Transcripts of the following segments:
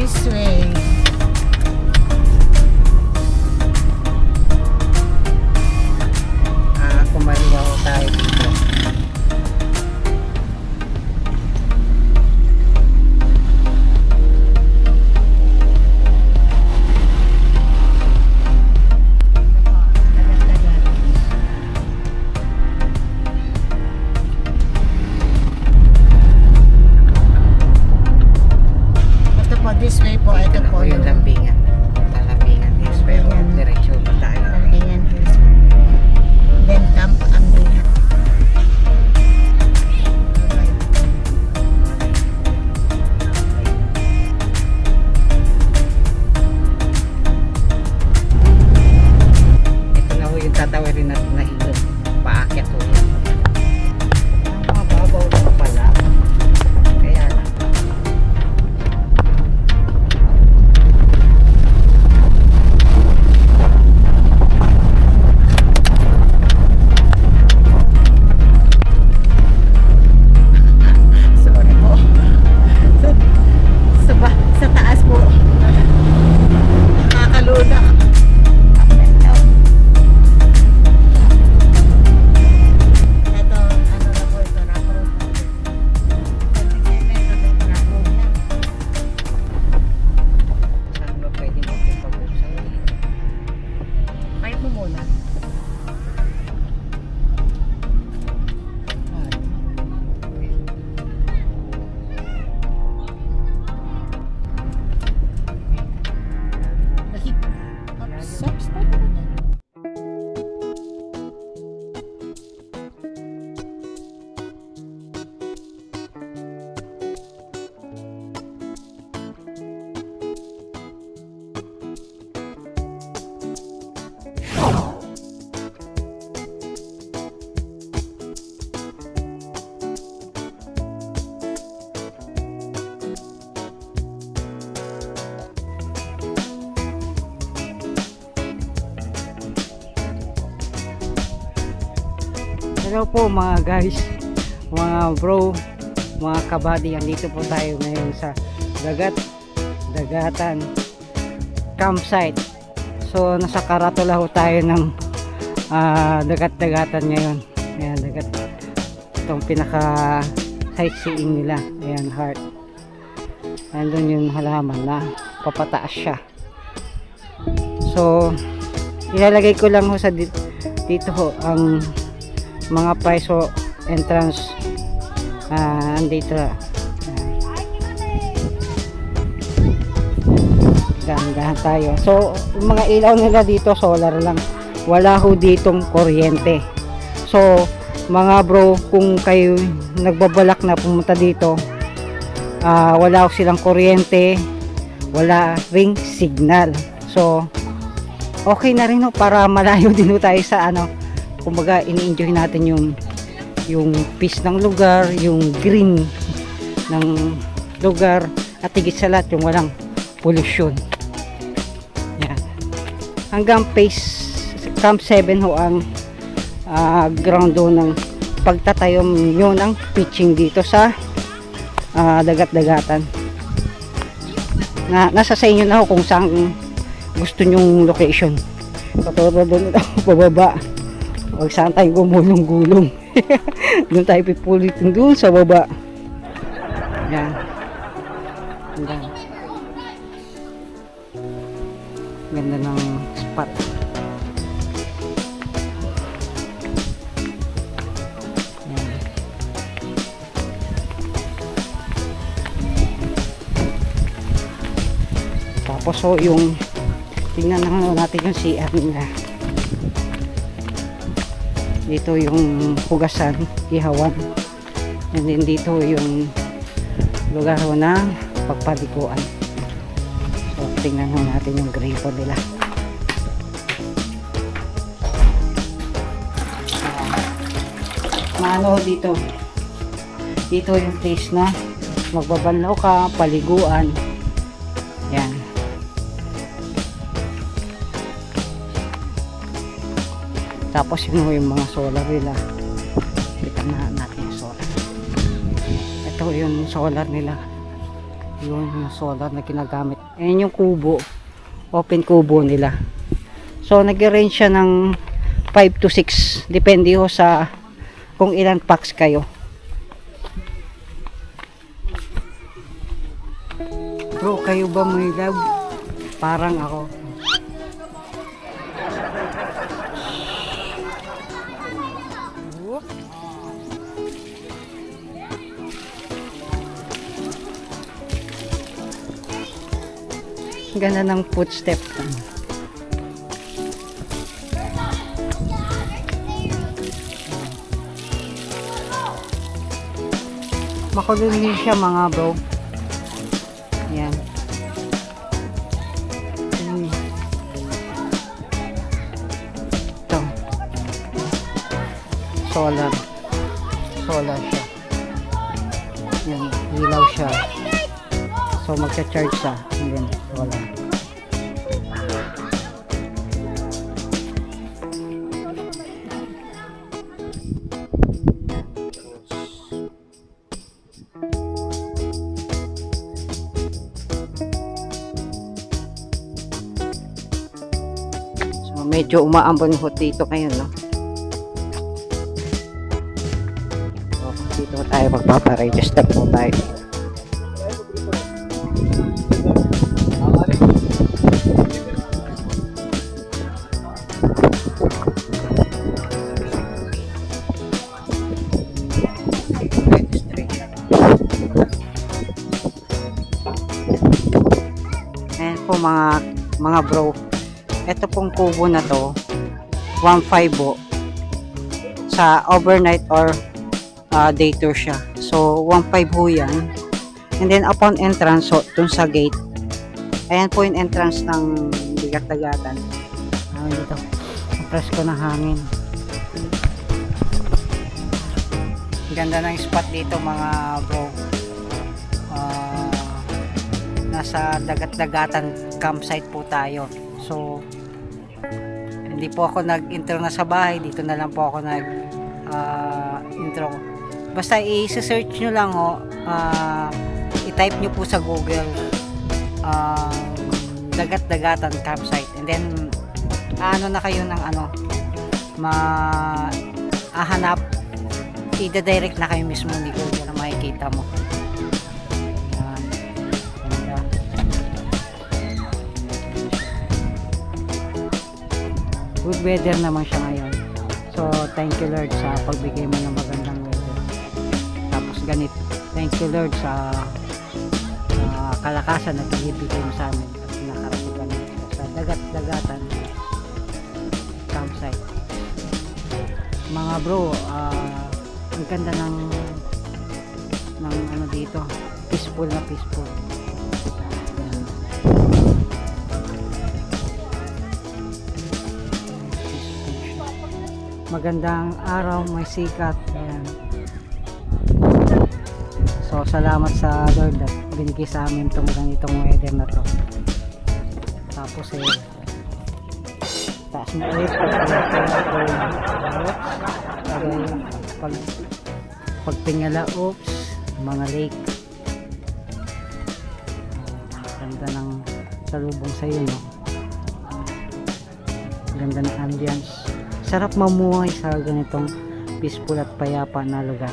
this way. Hello po mga guys, mga bro, mga kabady. Andito po tayo ngayon sa dagat, dagatan, campsite. So nasa Karatula ho tayo ng ah, dagat-dagatan ngayon. Ayan, dagat. Itong pinaka sightseeing nila. Ayan, heart. Nandun yung halaman na papataas siya. So, ilalagay ko lang ho sa di- dito ho ang mga ho entrance ah andito Gandahan tayo. So, mga ilaw nila dito, solar lang. Wala ho ditong kuryente. So, mga bro, kung kayo nagbabalak na pumunta dito, ah, wala ho silang kuryente, wala ring signal. So, okay na rin ho para malayo din ho tayo sa ano, kumbaga ini-enjoy natin yung yung peace ng lugar, yung green ng lugar at higit sa lahat yung walang pollution. Yan. Hanggang phase Camp 7 ho ang ah, ground ho ng pagtatayo nyo ng pitching dito sa ah, dagat-dagatan. Na, nasa sa inyo na ho kung saan gusto nyong location. Katulad doon pababa. Huwag saan tayo gumulong-gulong. doon tayo pipulitin doon sa baba. Yan. Yan. Ganda ng spot. Tapos so yung tingnan na natin yung CR nila. Dito yung hugasan, ihawan. And then dito yung lugar ho na pagpalikuan. So tingnan ho natin yung gripo nila. Maano dito? Dito yung place na magbabanlaw ka, paliguan. Tapos yun ho yung mga solar nila. Kita na natin yung solar. Ito yung solar nila. Yun yung solar na ginagamit. Ayan yung kubo. Open kubo nila. So nag-range siya ng 5 to 6. Depende ho sa kung ilan packs kayo. Bro, kayo ba may love? Parang ako. Ganda ng footstep. Makulong din siya mga bro. Yan. Mm. Ito. Solar. Solar siya. Yan. Ilaw siya. So magcha-charge siya. Solar. So medyo umaambon ho dito kayo no. So dito tayo magpaparegister po tayo. Po mga mga bro. Ito pong kubo na to 1.5 po sa overnight or uh, day tour siya. So 1.5 po yan. And then upon entrance so, dun sa gate. Ayan po yung entrance ng bigat-dagatan. Ah, dito. Ang presko ng hangin. Ganda ng spot dito mga bro. Nasa dagat-dagatan campsite po tayo. So, hindi po ako nag-intro na sa bahay. Dito na lang po ako nag ah, intro. Basta i-search nyo lang ho, ah, i-type nyo po sa Google um, dagat-dagatan campsite and then ano na kayo ng ano ma ahanap i-direct na kayo mismo ni Google na makikita mo good weather naman siya ngayon. So thank you Lord sa pagbigay mo ng magandang weather. Tapos ganit thank you Lord sa ah, kalakasan na binibigay mo sa amin at nakarating kami sa dagat-dagatan campsite. Mga bro ah, ang ganda ng ng ano dito peaceful na peaceful magandang araw may sikat. Ayan. so salamat sa Lord at binigay sa amin itong ganitong weather na to. Tapos eh taas na ulit pag pag pag tingala oops mga lake. Ganda ng salubong sa iyo no? Ganda ng ambience sarap mamuhay sa ganitong peaceful at payapa na lugar.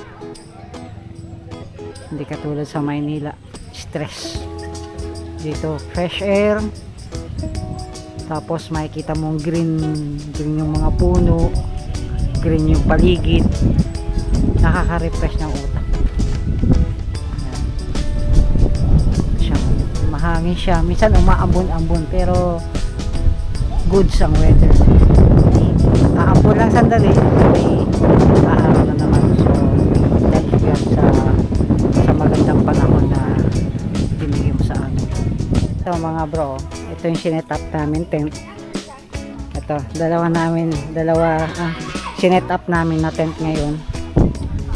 Hindi katulad sa Maynila. Stress. Dito fresh air. Tapos makikita mong green. Green yung mga puno. Green yung paligid. Nakaka-refresh ng utak. Siya, mahangin siya. Minsan umaambon-ambon pero goods ang weather aambon lang sandali. May aaraw na naman. So thank you God sa sa magandang panahon na binigay mo sa amin. So mga bro ito yung sinet up namin tent. Ito dalawa namin dalawa ah, sinet up namin na tent ngayon.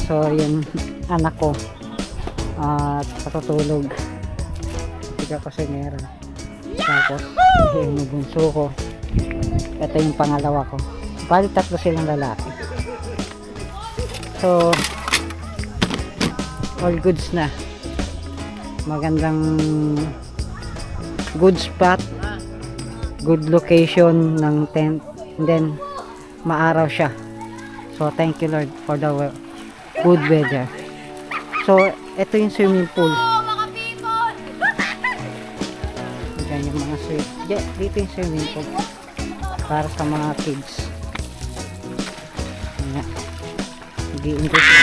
So yung anak ko at patutulog. Tiga ko si Mera tapos yung bunso ko. Ito yung pangalawa ko bali tatlo silang lalaki. So all goods na. Magandang good spot good location ng tent. And then maaraw siya. So thank you Lord for the good weather. So ito yung swimming pool. Yan yung mga swimming yeah, dito yung swimming pool. Para sa mga kids sila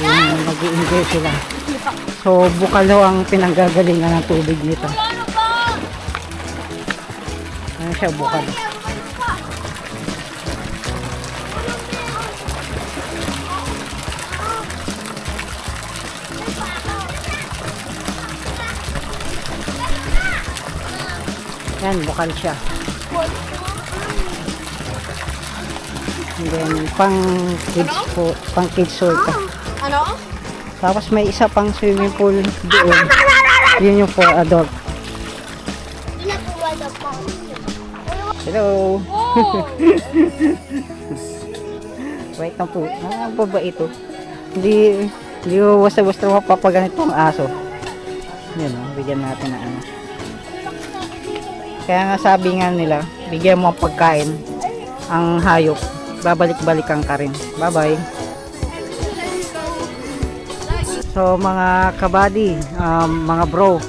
Hmm. nag-i-enjoy sila So, bukalo ang pinanggagalingan ng tubig nito. Ano siya, bukalo. Yan, bukal siya. And then, pang kids po, pang kids sulta. Ano? Tapos may isa pang swimming pool doon. Yun yung for adult. Hello! Oh! Wait lang po. Ah, ano ba ito? Hindi, hindi mo basta-basta mapapaganit ang aso. Yun o, bigyan natin na ano. Kaya nga sabi nga nila, bigyan mo ang pagkain ang hayop. Babalik-balikan ka rin. Bye-bye. So mga kabady, um, mga bro,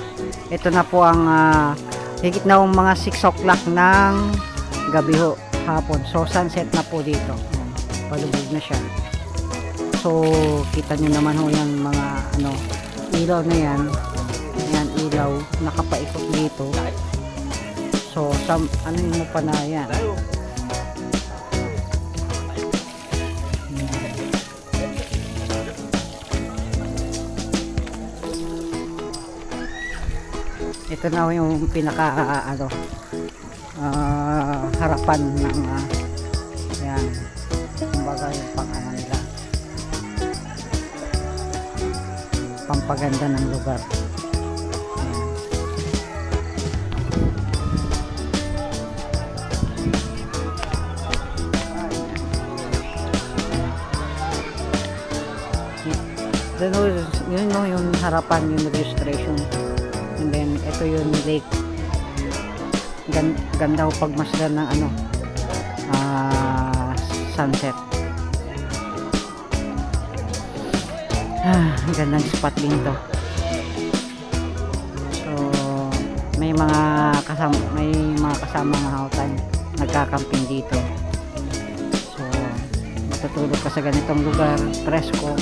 ito na po ang ah, higit na ang mga 6 o'clock ng gabi ho, hapon. So sunset na po dito. Palubog na siya. So kita nyo naman ho yung mga ano, ilaw na yan. Yan ilaw, nakapaikot dito. So sam, ano mo pa na yan. ito na yung pinaka uh, ano uh, harapan ng uh, yan. Kumbaga yung pang nila. Pampaganda ng lugar. Then, yun, yun, yun, yung harapan, yung registration. And then, ito yung lake. Gan ganda ko pagmasdan ng ano, ah, sunset. Ah, ang gandang spot din to. So, may mga kasama, may mga kasama ng hautan nagkakamping dito. So, matutulog ka sa ganitong lugar, presko.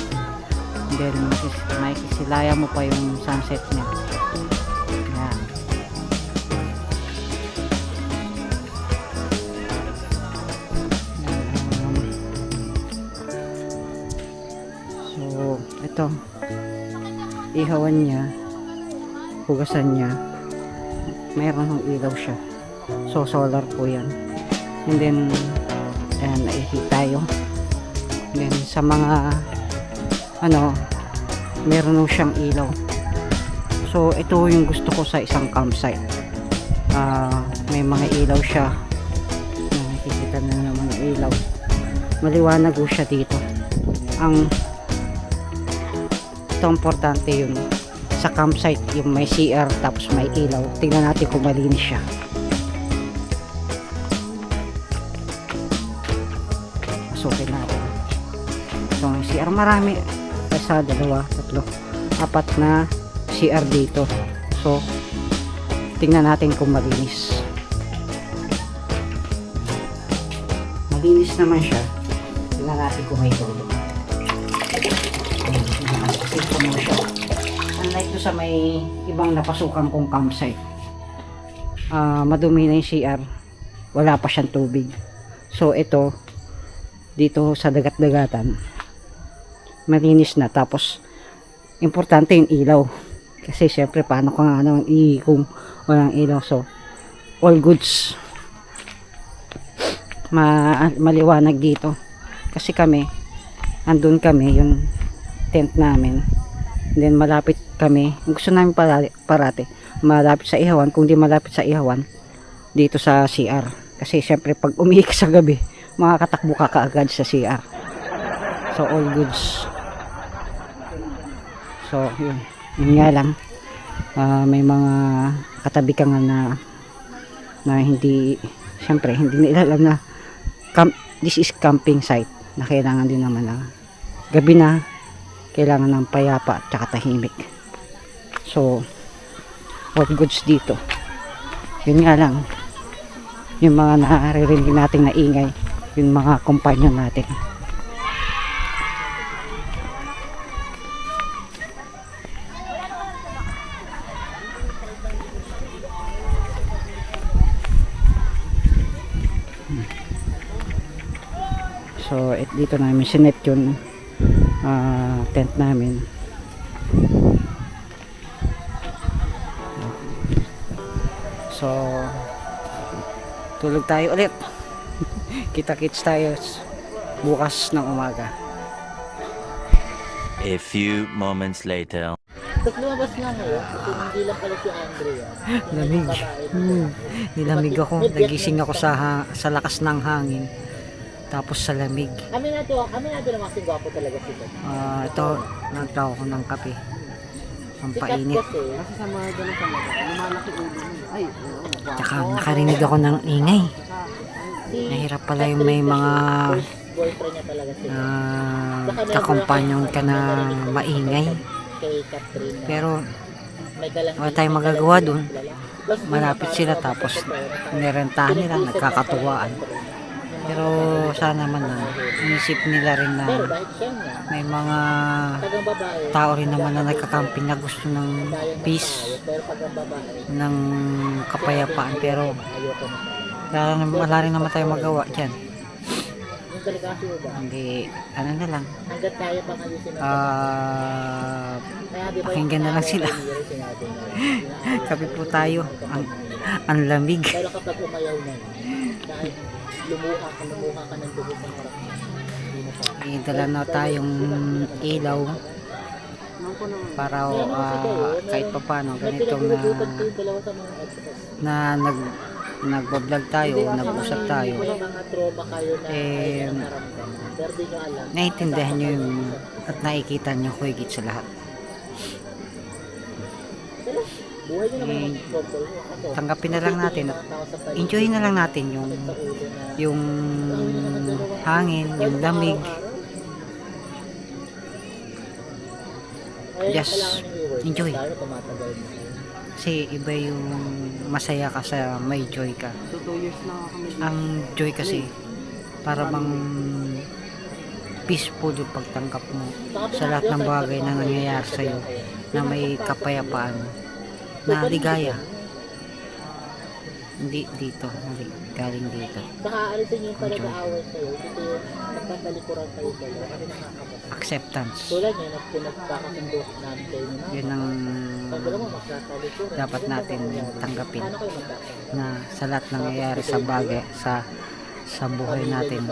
Then, makis- makikisilaya mo pa yung sunset niya. Ito. Ihawan niya. Hugasan niya. Mayroon ng ilaw siya. So, solar po yan. And then, ayan, naihit tayo. Then, sa mga, ano, meron nung siyang ilaw. So, ito yung gusto ko sa isang campsite. Ah, may mga ilaw siya. Nakikita na naman ilaw. Maliwanag po siya dito. Ang, ito importante yun. Sa campsite, yung may CR tapos may ilaw. Tingnan natin kung malinis siya. Pasukin natin. So, may CR marami. Isa, dalawa, tatlo, apat na CR dito. So, tingnan natin kung malinis. Malinis naman siya. Tingnan natin kung may tulog. Nakasakit mo siya. Unlike sa may ibang napasukan kong campsite. Ah, madumi na yung CR. Wala pa siyang tubig. So, ito, dito sa dagat-dagatan, malinis na. Tapos, importante yung ilaw. Kasi, syempre, paano ka nga naman i kung walang ilaw. So, all goods. Ma maliwanag dito. Kasi kami, andun kami, yung tent namin. Then, malapit kami. Gusto namin parati, malapit sa ihawan. Kung di malapit sa ihawan, dito sa CR. Kasi, syempre, pag umihi ka sa gabi, makakatakbo ka kaagad sa CR. So, all goods. So, yun. Yun nga lang. ah, may mga katabi ka nga na na hindi syempre hindi nila alam na camp, this is camping site na kailangan din naman na gabi na kailangan ng payapa at saka tahimik. So all goods dito. Yun nga lang. Yung mga naririnig nating na ingay yung mga companion natin. So, et, dito namin sinet yung ah, tent namin. So, tulog tayo ulit. Kita-kits tayo s- bukas ng umaga. A few moments later. Tapos lumabas nga kung hindi lang pala si Andrea. Lamig. Hmm. Nilamig ako. Nagising ako sa, sa lakas ng hangin. Tapos sa lamig. Amin na to, amin na to na masing gwapo talaga si Kat. Ah, ito, nagtaw ko ng kape. Ang painit. kasi, kasi sa mga ganun sa mga, lumalaki ulo. Ay, oo. Tsaka nakarinig ako ng ingay. Nahirap pala yung may mga boyfriend niya talaga si uh, kakompanyon ka na maingay. Pero wala tayong magagawa dun. Malapit sila tapos nirentahan nila, nagkakatuwaan. Pero sana man na inisip nila rin na may mga tao rin naman na nagkakamping na gusto ng peace, ng kapayapaan. Pero wala, rin naman tayong magawa dyan. Hindi, ano na lang, ba pakinggan na lang sila. Kape po tayo. Ang, ang lamig. Pero kapag umayaw na, lumuha ka, lumuha ka ng dugo sa harap mo. Hindi mo pa. Idala na tayong ilaw para ah, kahit pa paano ganitong na na nag nagbablog tayo, nag-usap tayo. May Eh, naiintindihan nyo yung at nakikita nyo ko higit sa lahat. Ako, Tanggapin na lang natin. At enjoy na lang natin yung yung hangin, yung lamig. Just enjoy. Kasi iba yung masaya ka sa may joy ka. Ang joy kasi para bang peaceful yung pagtanggap mo sa lahat ng bagay na nangyayari sa'yo na may kapayapaan na ligaya. Hindi dito, hindi galing dito. Saka alisin nyo yung pinag-aaway kayo. Dito yung nagkatalikuran kayo. Kasi nakakamas. Acceptance. Tulad nyo, nag- nagkakasundo namin kayo mama. Yun ang magkatalikuran. dapat natin tanggapin kayo na sa lahat ng nangyayari sa bagay sa sa buhay natin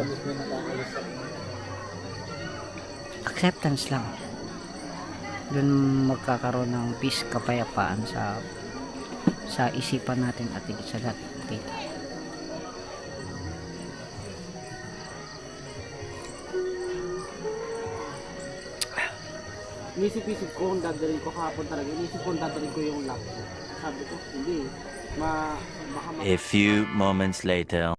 acceptance lang dun magkakaroon ng peace kapayapaan sa sa isipan natin at higit sa lahat dito Inisip-isip ko kung dadalhin ko kahapon talaga. Inisip ko kung dadalhin ko yung laptop. Sabi ko, hindi. Ma, baka ma- A few moments later.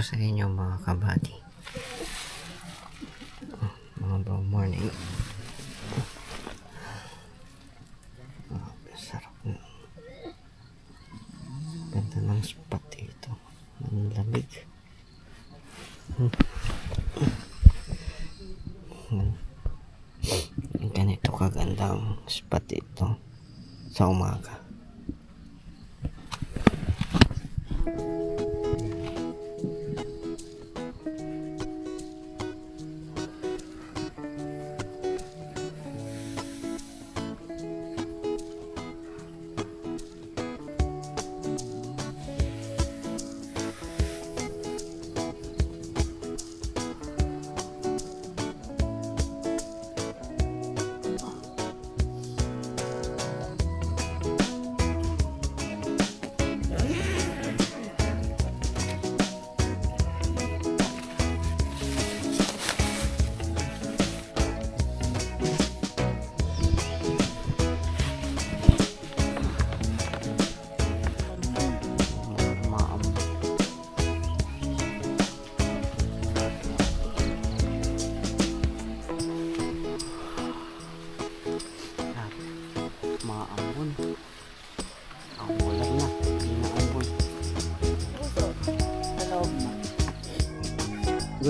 Po sa inyo mga kabati. Mga bro morning. Ah, sarap na. Ganda ng spot dito. Ang lamig. Hmm. Hmm. ganito kagandang spot dito sa umaga. maam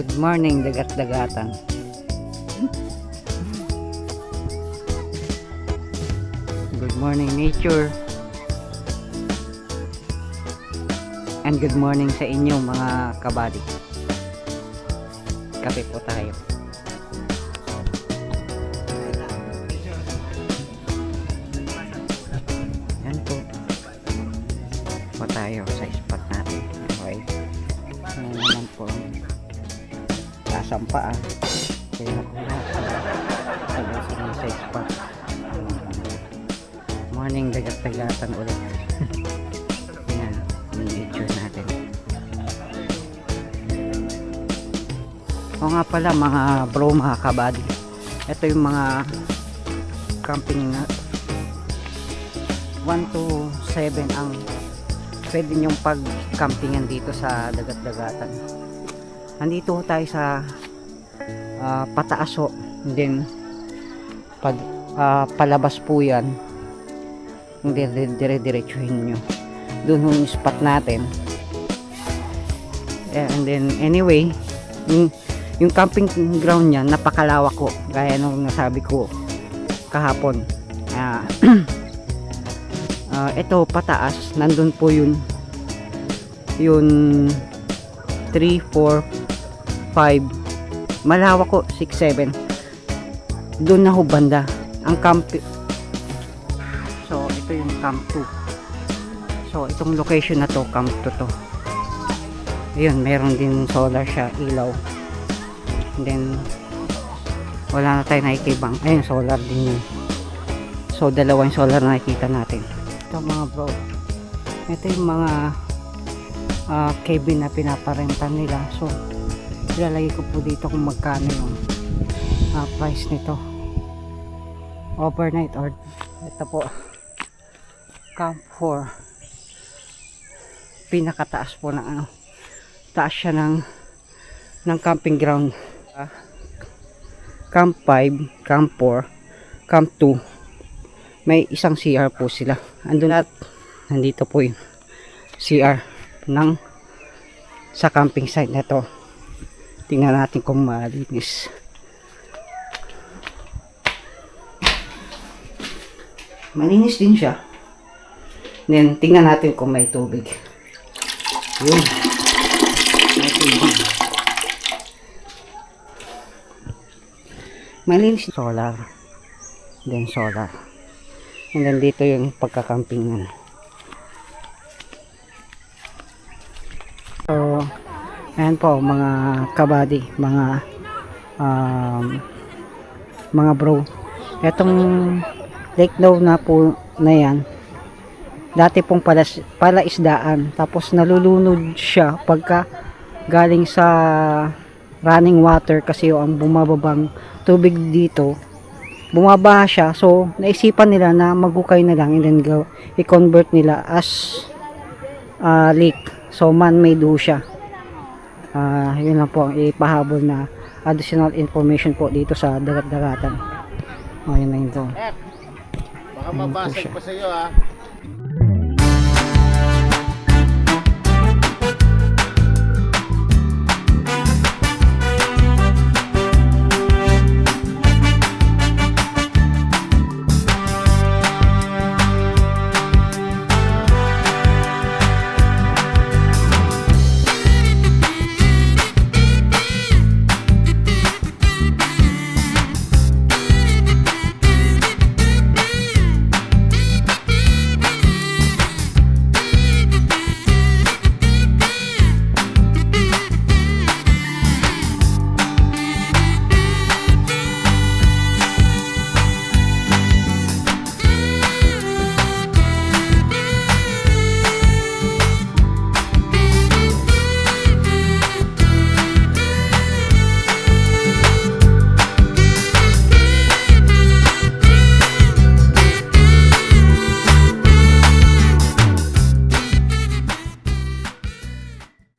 good morning dagat-dagatan good morning nature And good morning sa inyo mga kabady. Kape po tayo. Spot. Morning dagat-dagatan ulit. Yan, yung nature natin. O nga pala mga bro, mga kabady. Ito yung mga camping na 1 to 7 ang pwede nyong pag-campingan dito sa dagat-dagatan. Nandito tayo sa ah, pataaso. And then pag ah, palabas po yan. Hindi dire-diretsuhin nyo. Doon yung spot natin. And then anyway yung, yung camping ground niya napakalawak ko gaya nung nasabi ko kahapon. Ah, ah, ito pataas. Nandun po yun. Yun 3, 4, 5 malawak ko 6 7 doon na ho banda. Ang camp so ito yung camp 2 so itong location na to camp 2 to. Ayun meron din solar siya ilaw. And then wala na tayo nakikibang ayun solar din yun. So dalawang solar na nakikita natin. Ito mga bro. Ito yung mga ah, cabin na pinaparenta nila. So ilalagay ko po dito kung magkano yung ah, price nito overnight or ito po. Camp 4 pinakataas po ng ano taas siya ng ng camping ground. Ah, camp 5 camp 4 camp 2 may isang CR po sila. Andun at nandito po yung CR ng sa camping site na to. Tingnan natin kung malinis malinis din siya. Then tingnan natin kung may tubig. Yun. May tubig malinis. Solar. Then solar. And then dito yung pagkakampingan so ayan po mga kabady mga um, mga bro. Etong lake daw na po na yan. Dati pong palas, palaisdaan. Tapos nalulunod siya pagka galing sa running water kasi yung ang bumababang tubig dito. Bumabaha siya. So naisipan nila na magukay na lang and then go, i-convert nila as ah, lake. So man-made ho siya. Ah, yun lang po ang ipahabol na additional information po dito sa dagat-dagatan. Oh yun na yun to Baka mabasag pa sa iyo ah.